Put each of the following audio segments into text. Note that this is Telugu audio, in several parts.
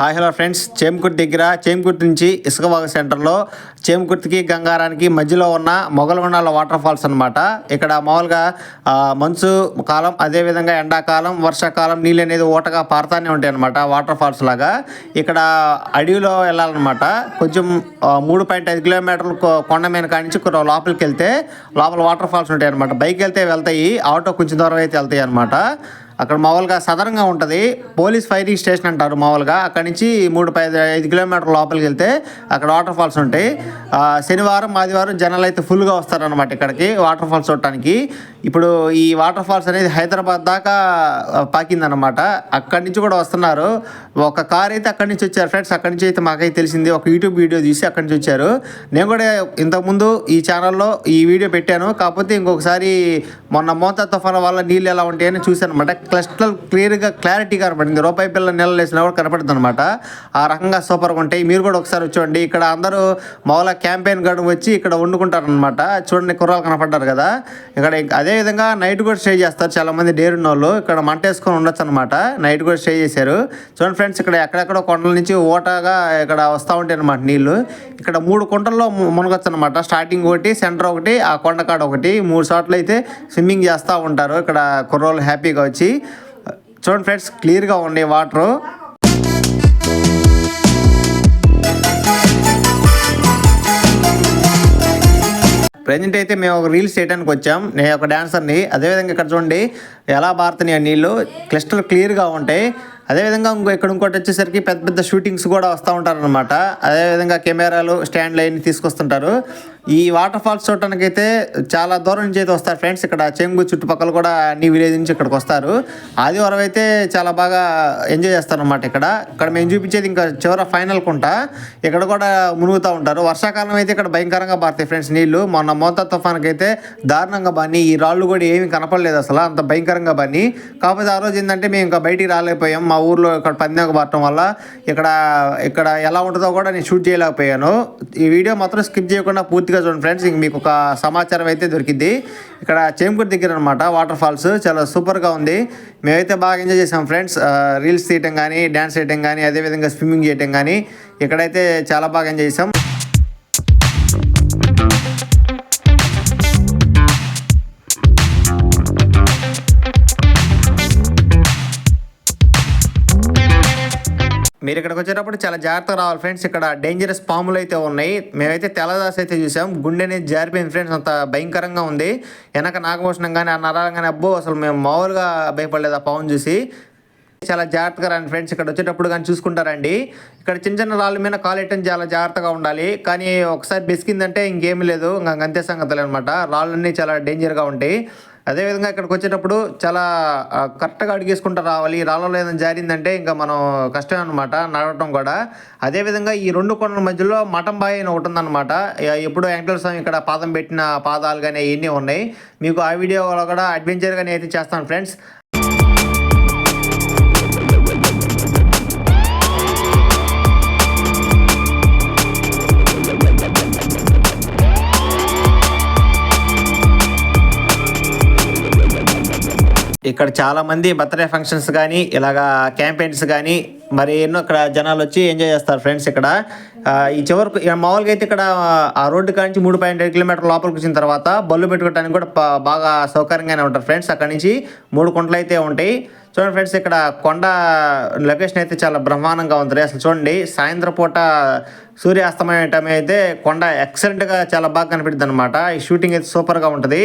Hi hello friends. చేమకుర్తి దగ్గర చేమకుర్తి నుంచి ఇసుకవాగ సెంటర్లో చేమకుర్తికి గంగారానికి మధ్యలో ఉన్న మొగలగొండాల వాటర్ ఫాల్స్ అనమాట ఇక్కడ మామూలుగా మంచు కాలం అదేవిధంగా ఎండాకాలం వర్షాకాలం నీళ్ళు అనేది ఓటగా పారుతానే ఉంటాయి అనమాట వాటర్ ఫాల్స్ లాగా. ఇక్కడ అడవిలో వెళ్ళాలన్నమాట. కొంచెం మూడు పాయింట్ ఐదు కిలోమీటర్లు కొండ మీద కానించి లోపలికి వెళ్తే లోపల వాటర్ ఫాల్స్ ఉంటాయి అనమాట బైక్ వెళ్తే వెళ్తాయి ఆటో కొంచెం దూరం అయితే వెళ్తాయి అనమాట అక్కడ మామూలుగా సదరంగా ఉంటుంది. పోలీస్ ఫైరింగ్ స్టేషన్ అంటారు మామూలుగా. అక్కడ నుంచి మూడు పై ఐదు కిలోమీటర్ల లోపలికి వెళ్తే అక్కడ వాటర్ ఫాల్స్ ఉంటాయి. శనివారం ఆదివారం జనాలు అయితే ఫుల్గా వస్తారనమాట ఇక్కడికి వాటర్ ఫాల్స్ చూడటానికి. ఇప్పుడు ఈ వాటర్ ఫాల్స్ అనేది హైదరాబాద్ దాకా పాకిందనమాట అక్కడి నుంచి కూడా వస్తున్నారు. ఒక కార్ అయితే అక్కడి నుంచి వచ్చారు ఫ్రెండ్స్. అక్కడి నుంచి అయితే మాకైతే తెలిసింది. ఒక యూట్యూబ్ వీడియో తీసి అక్కడి నుంచి వచ్చారు. నేను కూడా ఇంతకుముందు ఈ ఛానల్లో ఈ వీడియో పెట్టాను. కాకపోతే ఇంకొకసారి మొన్న మోతా తుఫాన్ వల్ల నీళ్ళు ఎలా ఉంటాయని చూశాను అనమాట క్లస్టర్ క్లియర్గా క్లారిటీ కనపడింది. రూపాయి పిల్ల నెలలు వేసినా కూడా కనపడుతుంది అనమాట ఆ రకంగా సూపర్గా ఉంటాయి. మీరు కూడా ఒకసారి చూడండి. ఇక్కడ అందరూ మౌలా క్యాంపెయిన్ గడువు వచ్చి ఇక్కడ వండుకుంటారనమాట చూడండి కుర్రాలు కనపడ్డారు కదా. ఇక్కడ అదేవిధంగా అదే విధంగా నైట్ కూడా స్టే చేస్తారు. చాలా మంది డేరున్న వాళ్ళు ఇక్కడ మంట వేసుకొని ఉండొచ్చు అనమాట నైట్ కూడా స్టే చేశారు. చూడండి ఫ్రెండ్స్ ఇక్కడ ఎక్కడెక్కడ కొండల నుంచి ఓటగా ఇక్కడ వస్తూ ఉంటాయి అనమాట నీళ్ళు ఇక్కడ మూడు కుంటల్లో మునగొచ్చు అనమాట స్టార్టింగ్ ఒకటి సెంటర్ ఒకటి ఆ కొండకాడ ఒకటి. మూడు చోట్ల అయితే స్విమ్మింగ్ చేస్తూ ఉంటారు. ఇక్కడ కుర్రోళ్ళు హ్యాపీగా వచ్చి చూడండి ఫ్రెండ్స్ క్లియర్గా ఉన్నాయి వాటరు. ప్రజెంట్ అయితే మేము ఒక రీల్స్ చేయడానికి వచ్చాం. నేను ఒక డాన్సర్ని. అదేవిధంగా ఇక్కడ చూడండి ఎలా పారుతున్నాయి ఆ నీళ్ళు క్లిస్టర్ క్లియర్గా ఉంటాయి. అదేవిధంగా ఇంకో ఇక్కడ ఇంకోటి వచ్చేసరికి పెద్ద పెద్ద షూటింగ్స్ కూడా వస్తూ ఉంటారనమాట అదేవిధంగా కెమెరాలు స్టాండ్లు అవన్నీ తీసుకొస్తుంటారు. ఈ వాటర్ ఫాల్స్ చూడటానికి అయితే చాలా దూరం నుంచి అయితే వస్తారు ఫ్రెండ్స్. ఇక్కడ చెంగు చుట్టుపక్కల కూడా అన్ని విలేజ్ నుంచి ఇక్కడికి వస్తారు. ఆదివారం అయితే చాలా బాగా ఎంజాయ్ చేస్తారనమాట ఇక్కడ. ఇక్కడ మేము చూపించేది ఇంకా చివర ఫైనల్ కుంట. ఇక్కడ కూడా మునుగుతూ ఉంటారు. వర్షాకాలం అయితే ఇక్కడ భయంకరంగా పారుతాయి ఫ్రెండ్స్ నీళ్ళు. మొన్న మోతా తుఫాన్కి అయితే దారుణంగా బాని ఈ రాళ్ళు కూడా ఏమీ కనపడలేదు అసలు. అంత భయంకరంగా బాని కాకపోతే ఆ రోజు ఏంటంటే మేము ఇంకా బయటికి రాలేకపోయాం. మా ఊర్లో ఇక్కడ పందెంగా పడటం వల్ల ఇక్కడ ఇక్కడ ఎలా ఉంటుందో కూడా నేను షూట్ చేయలేకపోయాను. ఈ వీడియో మాత్రం స్కిప్ చేయకుండా పూర్తిగా చూడండి ఫ్రెండ్స్ ఇంక మీకు ఒక సమాచారం అయితే దొరికింది ఇక్కడ చేమకుర్తి దగ్గర అనమాట వాటర్ ఫాల్స్ చాలా సూపర్గా ఉంది. మేమైతే బాగా ఎంజాయ్ చేసాం ఫ్రెండ్స్. రీల్స్ తీయటం కానీ డ్యాన్స్ చేయటం కానీ అదేవిధంగా స్విమ్మింగ్ చేయటం కానీ ఇక్కడైతే చాలా బాగా ఎంజాయ్ చేసాం. మీరు ఇక్కడికి వచ్చేటప్పుడు చాలా జాగ్రత్తగా రావాలి ఫ్రెండ్స్. ఇక్కడ డేంజరస్ పాములు అయితే ఉన్నాయి. మేమైతే తెల్లదాస్ అయితే చూసాం. గుండె అనేది జారిపోయింది ఫ్రెండ్స్. అంత భయంకరంగా ఉంది. వెనక నాగభూషణం కానీ ఆ నరాలు కానీ అబ్బో అసలు మేము మామూలుగా భయపడలేదు ఆ పాము చూసి. చాలా జాగ్రత్తగా రండి ఫ్రెండ్స్. ఇక్కడ వచ్చేటప్పుడు కానీ చూసుకుంటారండి. ఇక్కడ చిన్న చిన్న రాళ్ళ మీద కాలేయటం చాలా జాగ్రత్తగా ఉండాలి. కానీ ఒకసారి బెసికిందంటే ఇంకేమీ లేదు. ఇంకా అంతే సంగతులు అనమాట రాళ్ళన్నీ చాలా డేంజర్గా ఉంటాయి. అదేవిధంగా ఇక్కడికి వచ్చేటప్పుడు చాలా కరెక్ట్గా అడిగేసుకుంటూ రావాలి. రాళ్ళలో ఏదైనా జారిందంటే ఇంకా మనం కష్టం అనమాట నడవటం కూడా. అదేవిధంగా ఈ రెండు కొండల మధ్యలో మఠం బాయ్ అని ఒకటి ఉందన్నమాట. ఎప్పుడు వెంకటేశ్వర స్వామి ఇక్కడ పాదం పెట్టిన పాదాలు కానీ ఇవన్నీ ఉన్నాయి. మీకు ఆ వీడియోలో కూడా అడ్వెంచర్గా నేను అయితే చేస్తాను ఫ్రెండ్స్ ఇక్కడ చాలామంది బర్త్డే ఫంక్షన్స్ కానీ ఇలాగా క్యాంపెయిన్స్ కానీ మరి ఎన్నో ఇక్కడ జనాలు వచ్చి ఎంజాయ్ చేస్తారు ఫ్రెండ్స్ ఇక్కడ. ఈ చివరకు మామూలుగా అయితే ఇక్కడ ఆ రోడ్డు కానించి మూడు పాయింట్ ఐదు కిలోమీటర్ లోపలికి వచ్చిన తర్వాత బళ్ళు పెట్టుకోవడానికి కూడా బాగా సౌకర్యంగానే ఉంటారు ఫ్రెండ్స్ అక్కడ నుంచి మూడు కొండలు అయితే ఉంటాయి. చూడండి ఫ్రెండ్స్ ఇక్కడ కొండ లొకేషన్ అయితే చాలా బ్రహ్మాండంగా ఉంది అసలు చూడండి సాయంత్రం పూట సూర్యాస్తమయం టైం అయితే కొండ ఎక్సలెంట్గా చాలా బాగా కనిపిస్తుంది అనమాట ఈ షూటింగ్ అయితే సూపర్గా ఉంటుంది.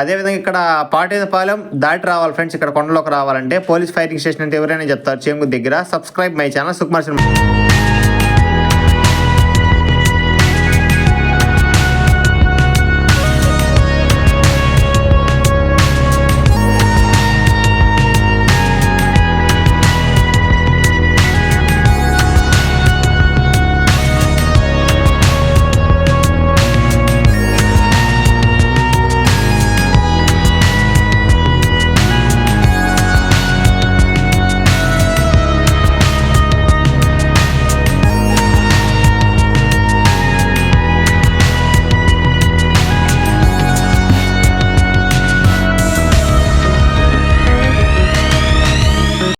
అదేవిధంగా ఇక్కడ పాటేదపాలెం దాటి రావాలి ఫ్రెండ్స్ ఇక్కడ కొండలోకి రావాలంటే పోలీస్ ఫైరింగ్ స్టేషన్ అంటే ఎవరైనా చెప్తారు చేంగు దగ్గర. Subscribe my channel Sukumar cinema.